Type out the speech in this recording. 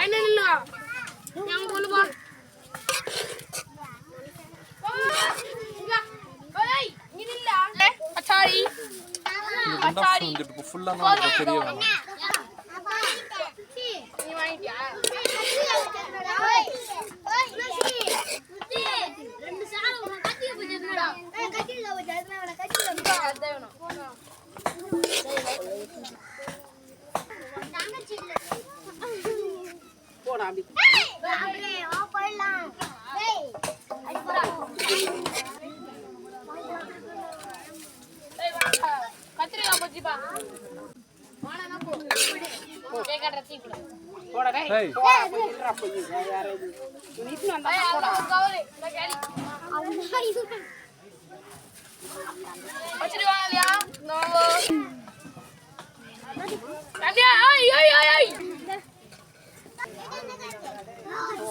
పైన నిల్లు బా அச்சாரி தெரியும் போறான் அப்படி. கத்திரிக்காய் போச்சுப்பா போடவே போடா